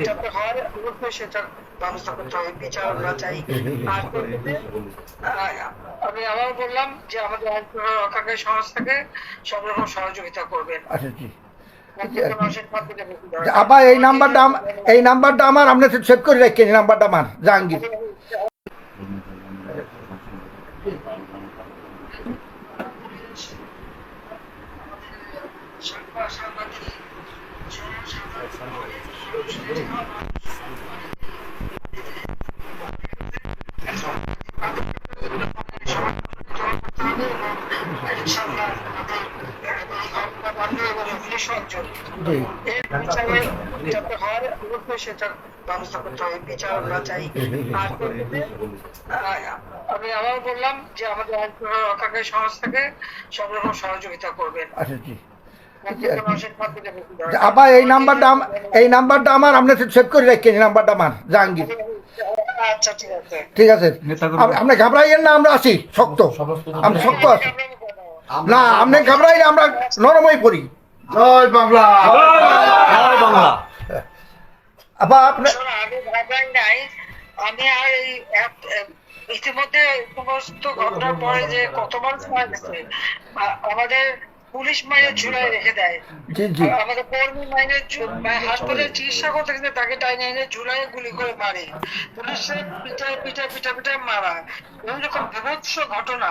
যাতে হয় অবশ্যই সেটার ব্যবস্থা করতে হবে বিচার আমরা চাই। আর আমি আবার বললাম যে আমাদের রক্ষাকারী সংস্থাকে সব রকম সহযোগিতা করবেন। আচ্ছা আচ্ছা, আবার এই নাম্বারটা এই নাম্বারটা আমার আপনি সেভ করে রাখেন এই নাম্বারটা আমার জাহাঙ্গীর জি যাতে হয় অবশ্যই সেটার ব্যবস্থা করতে হবে বিচার আমরা চাই আর পদ্ধতিতে, আহ, আমি আবার বললাম যে আমাদের সংস্থাকে সব রকম সহযোগিতা করবেন। আচ্ছা আবার এই নাম্বারটা এই নাম্বারটা আমার আপনি সেভ করে রাখেন এই নাম্বারটা আমার জাহাঙ্গীর। আচ্ছা ঠিক আছে। ঠিক আছে। আপ- আপনি ঘাবড়াইয়েন না আমরা আছি শক্ত। আমরা শক্ত আছি না আপনি ঘাবড়াই আমরা নরমই পড়ি। জয় বাংলা। জয় বাংলা। আবার আপনি আমি ভাবলাম নাই। আমি আর এই ইতিমধ্যে সমস্ত ঘটনার পরে যে কত মানুষ মারা গেছে আমাদের পুলিশ মাইনে ঝুলাই রেখে দেয়। জি জি। আর আমাদের কর্মী মাইনে হাসপাতালে চিকিৎসা করতে গেছে তাকে টাইনে এনে ঝুলাই গুলি করে মারে। পুলিশের পিঠায় পিঠায় পিঠা পিঠায় মারা। এরকম বিভৎস ঘটনা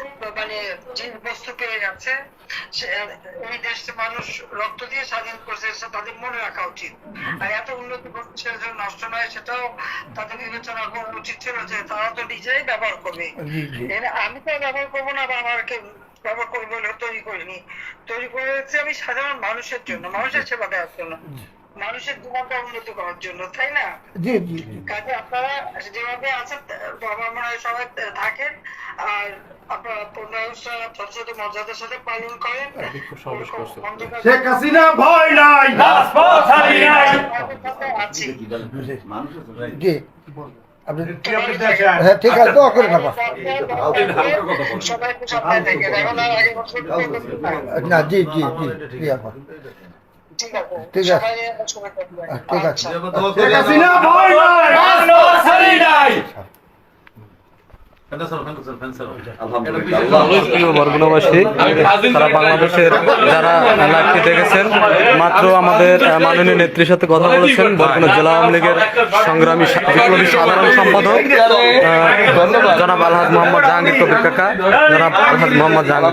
মানে জিনিস বস্তু পেয়ে যাচ্ছে সে- এই দেশে মানুষ রক্ত দিয়ে স্বাধীন করছে সেটা তাদের মনে রাখা উচিত। আর এত উন্নতি করছে নষ্ট নয় সেটাও তাদের বিবেচনা করা উচিত ছিল যে তারা তো নিজেই ব্যবহার করবে। আমি তো ব্যবহার করব না বা আমাকে ব্যবহার করব বলে তৈরি করিনি। তৈরি করেছি আমি সাধারণ মানুষের জন্য মানুষের সেবা দেওয়ার জন্য। মানুষের জীবনটা উন্নতি করার জন্য তাই না? জি জি জি। কাজে আপনারা যেভাবে আছেন মনে হয় সবাই থাকেন আর আপনারা যথাযথ মর্যাদার সাথে পালন করেন। শেখ হাসিনা ভয় নাই। রাজপথ ছাড়ি নাই। আমাদের সাথে আছি। জি। আপনি কি আপনি দেখেন হ্যাঁ ঠিক আছে দোয়া করে বাবা। না জি জি জি জি আপা। ঠিক আছে নাই তারা বাংলাদেশের যারা মাত্র আমাদের মাননীয় নেত্রীর সাথে কথা বলেছেন বরগুনা জেলা আওয়ামী লীগের সংগ্রামী বিপ্লবী সাধারণ সম্পাদক জনাব আলহাজ মোহাম্মদ জাহাঙ্গীর কবির কাকা জনাব আলহাজ মোহাম্মদ জাহাঙ্গীর